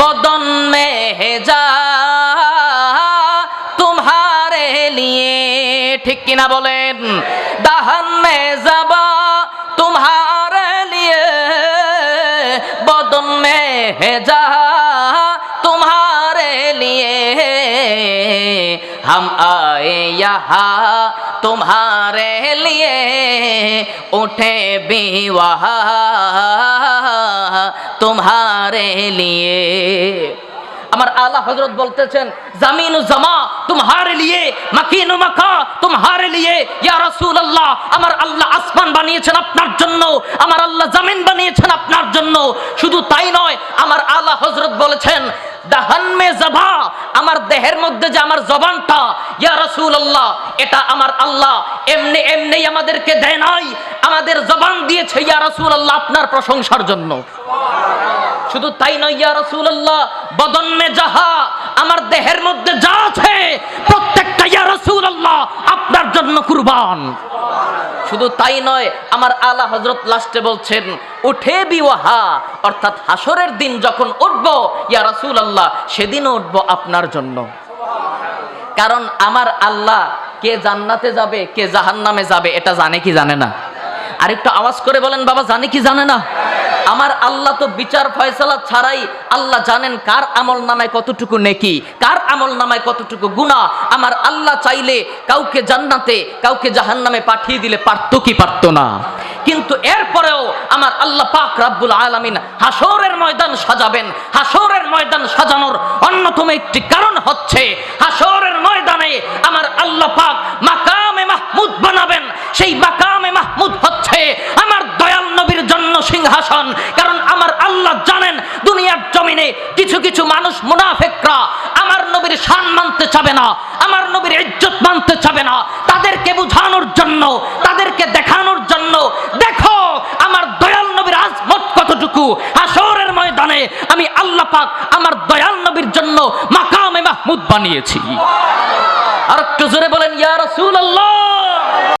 বদন মে যা তুমারে লিয়ে। ঠিক কিনা বলেন? দাহন মে যাবা তুমারে লিয়ে। বদন মে যা তুমারে লিয়ে। হাম आए यहाँ तुम्हारे উঠে उठे भी लिए আমার আল্লাহ হজরত বলতেছেন, জামিন জামা তোমারে লিয়ে মাকিন মাকা তোমারে লিয়ে, ইয়া রাসূলুল্লাহ, আমার আল্লাহ আসমান বানিয়েছেন আপনার জন্য, আমার আল্লাহ জামিন বানিয়েছেন আপনার জন্য। শুধু তাই নয়, আমার আল্লাহ হজরত বলেছেন, দাহান মে জাভা আমার দেহের মধ্যে যে আমার জবানটা, ইয়া রাসূলুল্লাহ, এটা আমার আল্লাহ, এমনি এমনি আমাদেরকে দেয় নাই, আমাদের জবান দিয়েছে ইয়া রাসূলুল্লাহ আপনার প্রশংসার জন্য। শুধু তাই নয়, ইয়া রাসূলুল্লাহ বদন মে যাহা আমার দেহের মধ্যে যা আছে, প্রত্যেকটা ইয়া রাসূলুল্লাহ, আপনার জন্য কুরবান। শুধু তাই নয়, আমার আলা হজরত লাস্টে বলছেন, উঠে বিওয়াহা অর্থাৎ হাসরের দিন যখন উঠব, ইয়া রাসূলুল্লাহ, সেদিনও উঠব আপনার জন্য। কারণ আমার আল্লাহ কে জান্নাতে যাবে, কে জাহান্নামে যাবে, এটা জানে কি জানে না? আরেকটু আওয়াজ করে বলেন, বাবা, জানে কি জানে না? আমার আল্লাহ তো বিচার ফয়সালা ছাড়াই আল্লাহ জানেন কার আমল নামায় কতটুকু নেকি, কার আমল নামায় কতটুকু গুণা আমার আল্লাহ চাইলে কাউকে জান্নাতে, কাউকে জাহান্নামে পাঠিয়ে দিলে পারতো কি পারতো না। কিন্তু এরপরেও আমার আল্লাহ পাক রাব্বুল আলামিন হাসরের ময়দান সাজাবেন। হাসরের ময়দান সাজানোর অন্যতম একটি কারণ হচ্ছে হাসরের ময়দানে আমার আল্লাহ পাক মাকামে মাহমুদ বানাবেন সেই মাকামে মাহমুদ হচ্ছে আমার দয়াল নবীর জন্য সিংহাসন কারণ আমার আল্লাহ জানেন দুনিয়ার জমিনে কিছু কিছু মানুষ মুনাফেকরা আমার নবীর শান মানতে চাবে না, আমার নবীর ইজ্জত মানতে চাবে না। তাদেরকে বুঝানোর জন্য, তাদেরকে দেখানোর জন্য, দেখো আমার দয়াল নবীর আজমত কতটুকু। হাসরের ময়দানে আমি আল্লাহ পাক আমার দয়াল নবীর জন্য মাকামে মাহমুদ বানিয়েছি। আর একটু জোরে বলেন, ইয়া রাসূলুল্লাহ!